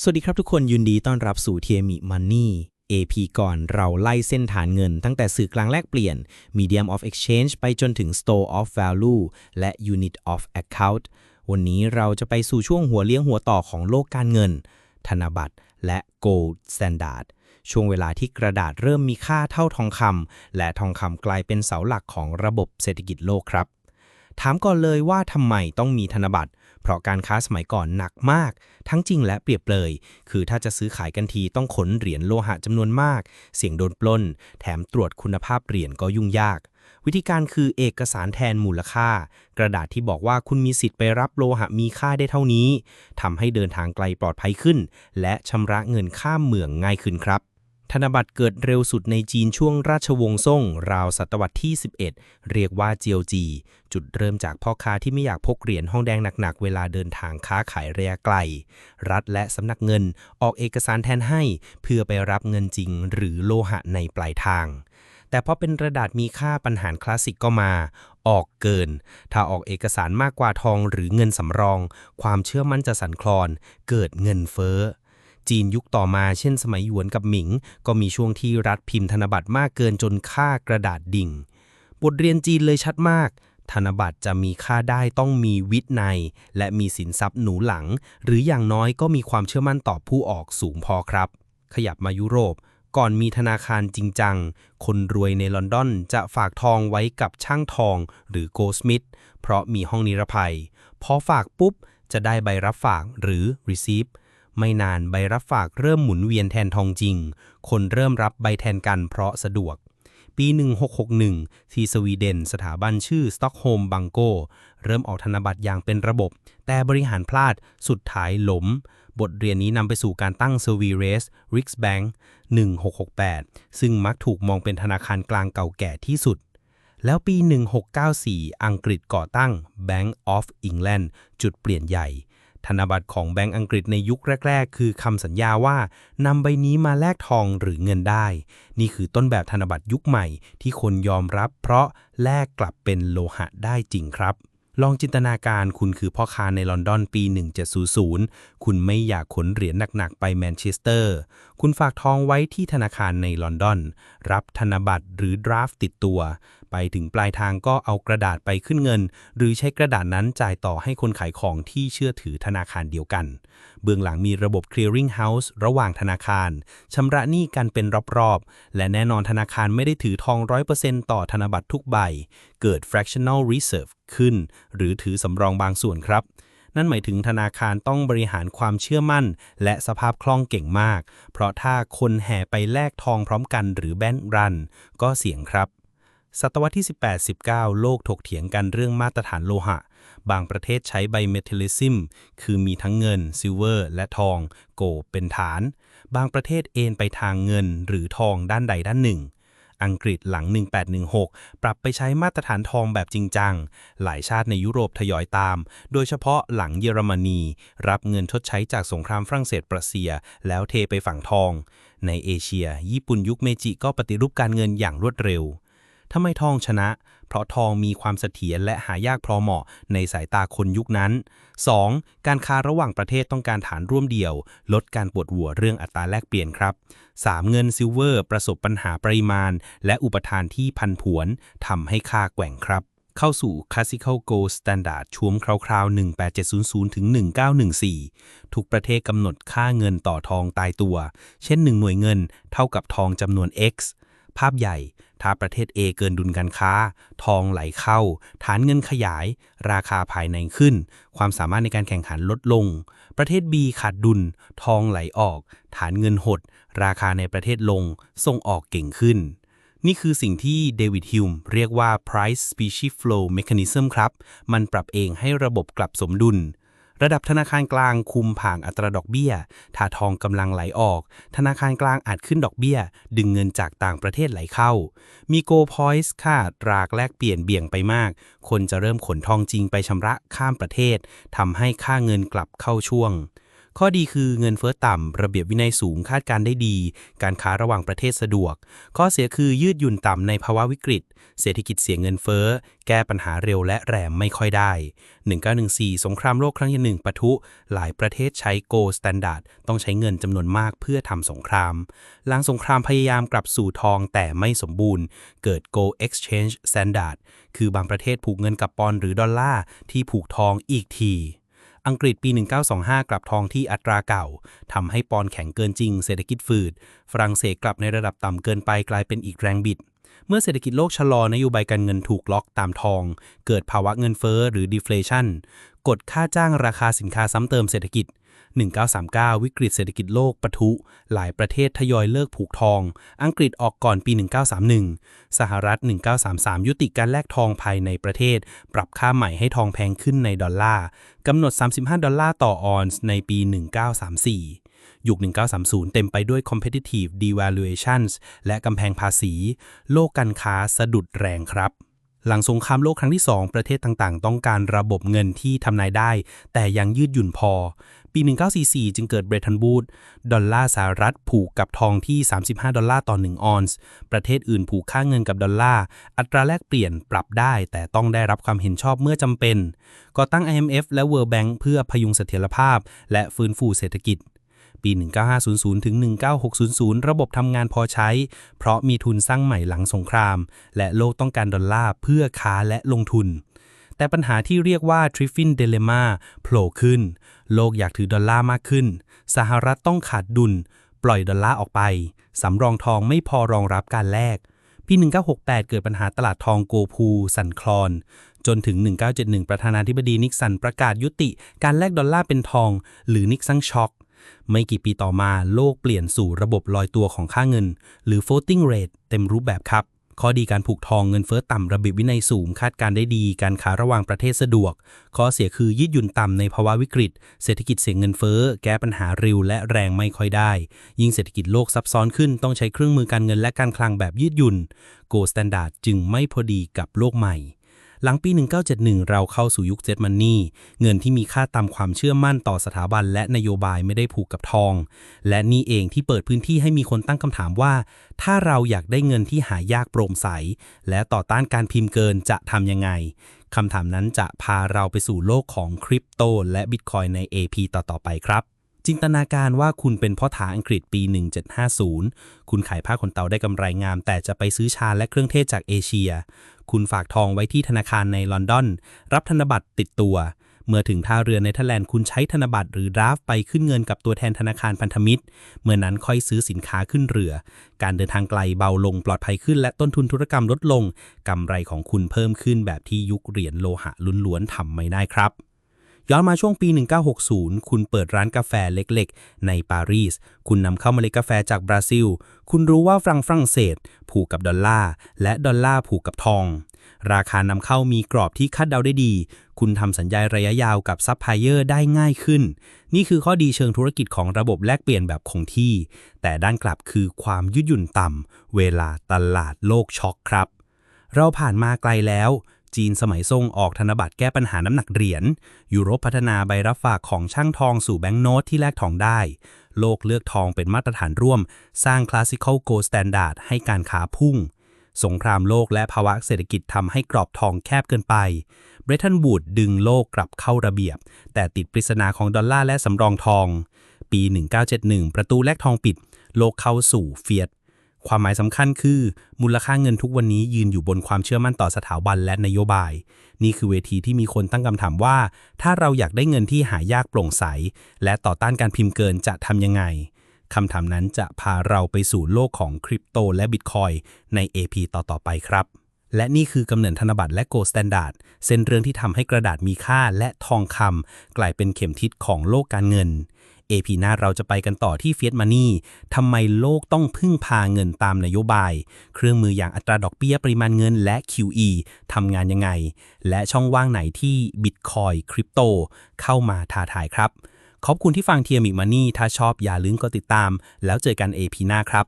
สวัสดีครับทุกคนยินดีต้อนรับสู่เทียมิมันนี่ AP ก่อนเราไล่เส้นฐานเงินตั้งแต่สื่อกลางแลกเปลี่ยน Medium of Exchange ไปจนถึง Store of Value และ Unit of Account วันนี้เราจะไปสู่ช่วงหัวเลี้ยงหัวต่อของโลกการเงิน ธนบัตรและ Gold Standard ช่วงเวลาที่กระดาษเริ่มมีค่าเท่าทองคำและทองคำกลายเป็นเสาหลักของระบบเศรษฐกิจโลกครับ ถามก่อนเลยว่าทำไมต้องมีธนบัตร เพราะการค้าสมัยก่อนหนักมาก ทั้งจริงและเปรียบเลย คือถ้าจะซื้อขายกันทีต้องขนเหรียญโลหะจำนวนมาก เสี่ยงโดนปล้น แถมตรวจคุณภาพเหรียญก็ยุ่งยาก วิธีการคือเอกสารแทนมูลค่า กระดาษที่บอกว่าคุณมีสิทธิ์ไปรับโลหะมีค่าได้เท่านี้ทำให้เดินทางไกลปลอดภัยขึ้น และชำระเงินข้ามเมืองง่ายขึ้นครับ ธนบัตรเกิดเร็วสุดในจีนช่วงราชวงศ์ซ่ง ราวศตวรรษที่ 11 เรียกว่าเจียวจี จุดเริ่มจากพ่อค้าที่ไม่อยากพกเหรียญห้องแดงหนักๆ เวลาเดินทางค้าขายระยะไกล รัฐและสำนักเงินออกเอกสารแทนให้ เพื่อไปรับเงินจริงหรือโลหะในปลายทาง แต่พอเป็นกระดาษมีค่าปัญหาคลาสสิกก็มาออกเกิน ถ้าออกเอกสารมากกว่าทองหรือเงินสำรอง ความเชื่อมั่นจะสั่นคลอน เกิดเงินเฟ้อ จีนยุคต่อมาเช่นสมัยหยวนกับหมิง ก็มีช่วงที่รัฐพิมพ์ธนบัตรมากเกินจนค่ากระดาษดิ่ง บทเรียนจีนเลยชัดมาก ธนบัตรจะมีค่าได้ต้องมีวินัย และมีสินทรัพย์หนูหลัง หรืออย่างน้อยก็มีความเชื่อมั่นต่อผู้ออกสูงพอครับ ขยับมายุโรปก่อนมีธนาคารจริงจัง คนรวยในลอนดอนจะฝากทองไว้กับช่างทองหรือโกลสมิธเพราะมีห้องนิรภัย พอฝากปุ๊บ จะได้ใบรับฝากหรือ receipt ไม่นานใบรับฝากเริ่มหมุนเวียนแทนทองจริง คนเริ่มรับใบแทนกันเพราะสะดวก ปี 1661 ที่สวีเดน สถาบันชื่อ Stockholm b a n k o เริ่มออกธนบัตรอย่างเป็นระบบ แต่บริหารพลาดสุดท้ายล้มบทเรียนนี้นำไปสู่การตั้ง s e r v i r e s Riksbank 1668 ซึ่งมักถูกมองเป็นธนาคารกลางเก่าแก่ที่สุดแล้วปี 1694 อังกฤษก่อตั้ง Bank of England จุดเปลี่ยนใหญ่ ธนบัตรของแบงก์อังกฤษในยุคแรก ๆ คือคำสัญญาว่านำใบนี้มาแลกทองหรือเงินได้ นี่คือต้นแบบธนบัตรยุคใหม่ที่คนยอมรับ เพราะแลกกลับเป็นโลหะได้จริงครับ ลองจินตนาการคุณคือพ่อค้าในลอนดอนปี 1700 คุณไม่อยากขนเหรียญหนัก ๆ ไปแมนเชสเตอร์ คุณฝากทองไว้ที่ธนาคารในลอนดอน รับธนบัตรหรือดราฟต์ติดตัว ไปถึงปลายทางก็เอากระดาษไปขึ้นเงิน หรือใช้กระดาษนั้นจ่ายต่อให้คนขายของที่เชื่อถือธนาคารเดียวกัน เบื้องหลังมีระบบ clearing house ระหว่างธนาคารชำระหนี้กันเป็นรอบๆ และแน่นอนธนาคารไม่ได้ถือทอง 100%ต่อธนบัตรทุกใบ เกิด fractional reserve ขึ้น หรือถือสำรองบางส่วนครับนั่นหมายถึงธนาคารต้องบริหารความเชื่อมั่น และสภาพคล่องเก่งมาก เพราะถ้าคนแห่ไปแลกทองพร้อมกันหรือแบนรัน ก็เสี่ยงครับ ศตวรรษที่ 18-19 โลกถกเถียงกันเรื่องมาตรฐานโลหะ บางประเทศใช้ไบเมทัลลิซึม คือมีทั้งเงิน ซิลเวอร์ และทอง โกเป็นฐาน บางประเทศเอนไปทางเงินหรือทองด้านใดด้านหนึ่ง อังกฤษหลัง 1816 ปรับไปใช้มาตรฐานทองแบบจริงจัง หลายชาติในยุโรปทยอยตาม โดยเฉพาะหลังเยอรมนี รับเงินชดใช้จากสงครามฝรั่งเศสประเซีย แล้วเทไปฝั่งทอง ในเอเชีย ญี่ปุ่นยุคเมจิก็ปฏิรูปการเงินอย่างรวดเร็ว ทำไมทองชนะ เพราะทองมีความเสถียรและหายากพอเหมาะในสายตาคนยุคนั้น 2. การค้าระหว่างประเทศต้องการฐานร่วมเดียว ลดการปวดหัวเรื่องอัตราแลกเปลี่ยนครับ 3. เงินซิลเวอร์ ประสบปัญหาปริมาณ และอุปทานที่พันผวนทำให้ค่าแกว่งครับเข้าสู่ Classical Gold Standard ช่วงคราวๆ 18700 ถึง 1914 ทุกประเทศกำหนดค่าเงินต่อทองตายตัว เช่น 1 หน่วยเงินเท่ากับทองจำนวน X ภาพใหญ่ ถ้าประเทศ A เกินดุลการค้า ทองไหลเข้า ฐานเงินขยาย ราคาภายในขึ้น ความสามารถในการแข่งขันลดลง ประเทศ B ขาดดุล ทองไหลออก ฐานเงินหด ราคาในประเทศลง ส่งออกเก่งขึ้น นี่คือสิ่งที่เดวิดฮิวมเรียกว่า price species flow mechanism ครับ มันปรับเองให้ระบบกลับสมดุล ระดับธนาคารกลางคุมผ่างอัตราดอกเบี้ย ถ้าทองกำลังไหลออก ธนาคารกลางอาจขึ้นดอกเบี้ย ดึงเงินจากต่างประเทศไหลเข้า มีโกพอยส์ค่าตรากแลกเปลี่ยนเบี่ยงไปมาก คนจะเริ่มขนทองจริงไปชำระข้ามประเทศทำให้ค่าเงินกลับเข้าช่วง ข้อดีคือเงินเฟ้อต่ำ ระเบียบวินัยสูงคาดการได้ดี การค้าระหว่างประเทศสะดวก ข้อเสียคือยืดหยุ่นต่ำในภาวะวิกฤต เศรษฐกิจเสียเงินเฟ้อ แก้ปัญหาเร็วและแรงไม่ค่อยได้ 1914 สงครามโลกครั้งที่หนึ่งปะทุ หลายประเทศใช้โกลสแตนดาร์ดต้องใช้เงินจำนวนมากเพื่อทำสงคราม หลังสงครามพยายามกลับสู่ทองแต่ไม่สมบูรณ์ เกิด Gold Exchange Standard คือบางประเทศผูกเงินกับปอนด์หรือดอลลาร์ที่ผูกทองอีกที อังกฤษปี 1925 กลับทองที่อัตราเก่าทำให้ปอนแข็งเกินจริง เศรษฐกิจฝืด ฝรั่งเศสกลับในระดับต่ำเกินไปกลายเป็นอีกแรงบิด เมื่อเศรษฐกิจโลกชะลอนโยบายการเงินถูกล็อกตามทอง เกิดภาวะเงินเฟ้อหรือดิฟเฟลชันกดค่าจ้างราคาสินค้าซ้ำเติมเศรษฐกิจ 1939 วิกฤตเศรษฐกิจโลกปะทุ หลายประเทศทยอยเลิกผูกทอง อังกฤษออกก่อนปี 1931 สหรัฐ 1933 ยุติการแลกทองภายในประเทศ ปรับค่าใหม่ให้ทองแพงขึ้นในดอลลาร์ กำหนด 35 ดอลลาร์ต่อออนซ์ในปี 1934ยุค 1930 เต็มไปด้วย competitive devaluations และกำแพงภาษี โลกการค้าสะดุดแรงครับ หลังสงครามโลกครั้งที่ 2 ประเทศต่างๆ ต้องการระบบเงินที่ทำนายได้ แต่ยังยืดหยุ่นพอ ปี 1944 จึงเกิดเบรตันบูดดอลลาร์สหรัฐผูกกับทองที่ 35 ดอลลาร์ต่อ 1 ออนซ์ ประเทศอื่นผูกค่าเงินกับดอลลาร์ อัตราแลกเปลี่ยนปรับได้ แต่ต้องได้รับความเห็นชอบเมื่อจำเป็น ก่อตั้ง IMF และ World Bank เพื่อพยุงเสถียรภาพ และฟื้นฟูเศรษฐกิจ ปี 1950 ถึง 1960ระบบทำงานพอใช้ เพราะมีทุนสร้างใหม่หลังสงคราม และโลกต้องการดอลลาร์เพื่อค้าและลงทุน แต่ปัญหาที่เรียกว่าทริฟฟินเดเลมาโผล่ขึ้น โลกอยากถือดอลลาร์มากขึ้น สหรัฐต้องขาดดุล ปล่อยดอลลาร์ออกไป สำรองทองไม่พอรองรับการแลกปี 1968 เกิดปัญหาตลาดทองโกพู สั่นคลอน จนถึง 1971 ประธานาธิบดีนิกสันประกาศยุติ การแลกดอลลาร์เป็นทอง หรือนิกสันช็อค ไม่กี่ปีต่อมาโลกเปลี่ยนสู่ระบบลอยตัวของค่าเงิน หรือ floating rate เต็มรูปแบบครับ ข้อดีการผูกทองเงินเฟ้อต่ำระเบียบวินัยสูง คาดการได้ดี การค้าระหว่างประเทศสะดวก ข้อเสียคือยืดหยุ่นต่ำในภาวะวิกฤต เศรษฐกิจเสียงเงินเฟ้อ แก้ปัญหาเร็วและแรงไม่ค่อยได้ ยิ่งเศรษฐกิจโลกซับซ้อนขึ้นต้องใช้เครื่องมือการเงินและการคลังแบบยืดหยุ่น Go Standard จึงไม่พอดีกับโลกใหม่ หลังปี 1971 เราเข้าสู่ยุคเจ็ตมันนี่ เงินที่มีค่าตามความเชื่อมั่นต่อสถาบันและนโยบายไม่ได้ผูกกับทอง และนี่เองที่เปิดพื้นที่ให้มีคนตั้งคำถามว่า ถ้าเราอยากได้เงินที่หายากโปร่งใส และต่อต้านการพิมพ์เกินจะทำยังไงคำถามนั้นจะพาเราไปสู่โลกของคริปโตและบิตคอยใน AP ต่อๆไปครับจินตนาการว่าคุณเป็นพ่อท้าอังกฤษปี 1750 คุณขายผ้าขนเต่าได้กำไรงาม แต่จะไปซื้อชาและเครื่องเทศจากเอเชีย คุณฝากทองไว้ที่ธนาคารในลอนดอน รับธนบัตรติดตัว เมื่อถึงท่าเรือในเธอร์แลนด์คุณใช้ธนบัตรหรือดราฟไปขึ้นเงินกับตัวแทนธนาคารพันธมิตร เมื่อนั้นค่อยซื้อสินค้าขึ้นเรือ การเดินทางไกลเบาลงปลอดภัยขึ้น และต้นทุนธุรกรรมลดลงกำไรของคุณเพิ่มขึ้นแบบที่ยุคเหรียญโลหะล้วนๆทำไม่ได้ครับ ย้อนมาช่วงปี 1960 คุณเปิดร้านกาแฟเล็กๆ ในปารีส คุณนำเข้าเมล็ดกาแฟจากบราซิล คุณรู้ว่าฟรังฝรั่งเศส ผูกกับดอลลาร์ และดอลลาร์ผูกกับทอง ราคานำเข้ามีกรอบที่คาดเดาได้ดี คุณทำสัญญาระยะยาวกับซัพพลายเออร์ได้ง่ายขึ้น นี่คือข้อดีเชิงธุรกิจของระบบแลกเปลี่ยนแบบคงที่ แต่ด้านกลับคือความยืดหยุ่นต่ำเวลาตลาดโลกช็อกครับ เราผ่านมาไกลแล้ว จีนสมัยซ่งออกธนบัตรแก้ปัญหาน้ำหนักเหรียญ ยุโรปพัฒนาใบรับฝากของช่างทองสู่แบงก์โนตที่แลกทองได้ โลกเลือกทองเป็นมาตรฐานร่วม สร้าง Classical Gold Standard ให้การค้าพุ่ง สงครามโลกและภาวะเศรษฐกิจทำให้กรอบทองแคบเกินไปเบรตันบูดดึงโลกกลับเข้าระเบียบ แต่ติดปริศนาของดอลลาร์และสำรองทอง ปี 1971 ประตูแลกทองปิด โลกเข้าสู่เฟียต ความหมายสำคัญคือ มูลค่าเงินทุกวันนี้ยืนอยู่บนความเชื่อมั่นต่อสถาบันและนโยบาย นี่คือเวทีที่มีคนตั้งคำถามว่า ถ้าเราอยากได้เงินที่หายากโปร่งใส และต่อต้านการพิมพ์เกินจะทำยังไงคำถามนั้นจะพาเราไปสู่โลกของคริปโตและบิตคอยใน AP ต่อๆไปครับ และนี่คือกำเนิดธนบัตรและ Gold Standard เส้นเรื่องที่ทำให้กระดาษมีค่าและทองคำกลายเป็นเข็มทิศของโลกการเงิน AP หน้าเราจะไปกันต่อที่ Fiat Money ทำไมโลกต้องพึ่งพาเงินตามนโยบาย เครื่องมืออย่างอัตราดอกเบี้ยปริมาณเงินและ QE ทำงานยังไง และช่องว่างไหนที่ Bitcoin คริปโตเข้ามาท้าทายครับ ขอบคุณที่ฟังเทียมิกมานี่ถ้าชอบอย่าลืมกดติดตาม แล้วเจอกัน AP หน้าครับ